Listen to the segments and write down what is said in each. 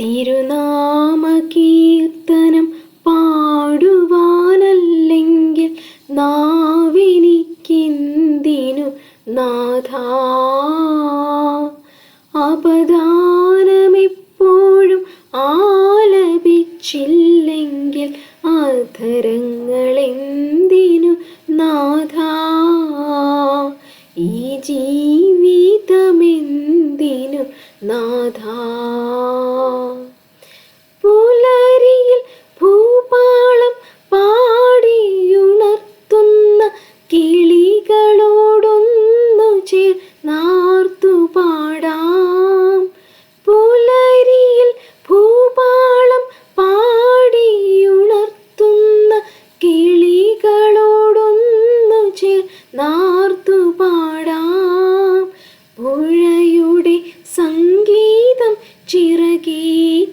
തിരുനാമകീർത്തനം പാടുവാനല്ലെങ്കിൽ നാവിനിക്കിന്തിനു നാഥ? അപദാനമെപ്പോഴും ആലപിച്ചില്ലെങ്കിൽ അധരങ്ങളെന്തിനു നാഥ? ഈ ജീവിതമെന്തിനു നാഥ?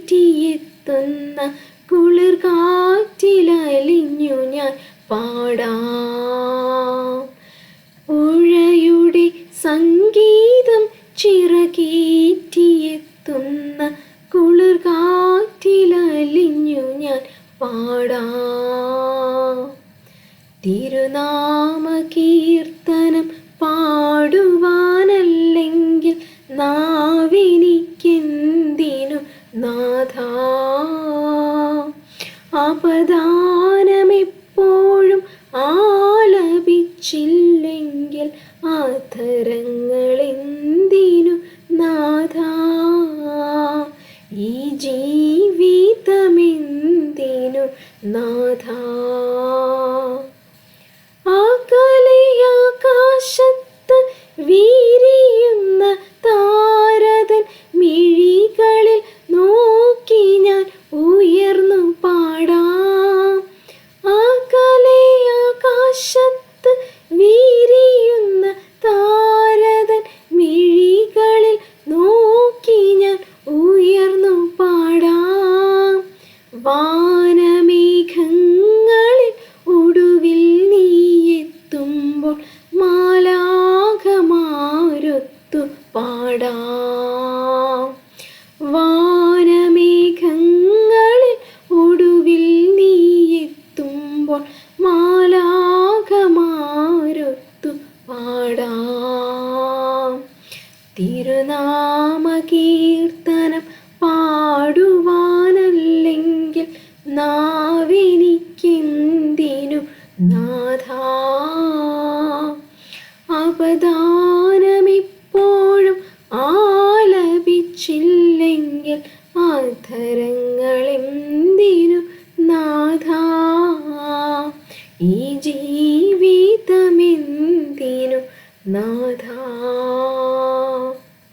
ചിറകേറ്റിയെത്തുന്ന കുളിർ കാറ്റിലലിഞ്ഞു ഞാൻ പാടാം. പുഴയുടെ സംഗീതം ചിറകേറ്റിയെത്തുന്ന കുളിർ കാറ്റിലലിഞ്ഞു ഞാൻ പാടാം. തിരുനാമകീർത്തനം പാടുവാനല്ലെങ്കിൽ നാഥ അപദാനമെപ്പോഴും ആലപിച്ചില്ലെങ്കിൽ ആധരങ്ങളെന്തിനു നാഥ? ഈ ജീവിതമെന്തിനു നാഥ? പാടാം. വാനമേഘങ്ങളിൽ ഒടുവിൽ നീ എത്തുമ്പോൾ മാലാകമാരൊത്തു പാടാം. തിരുനാമകീർത്തനം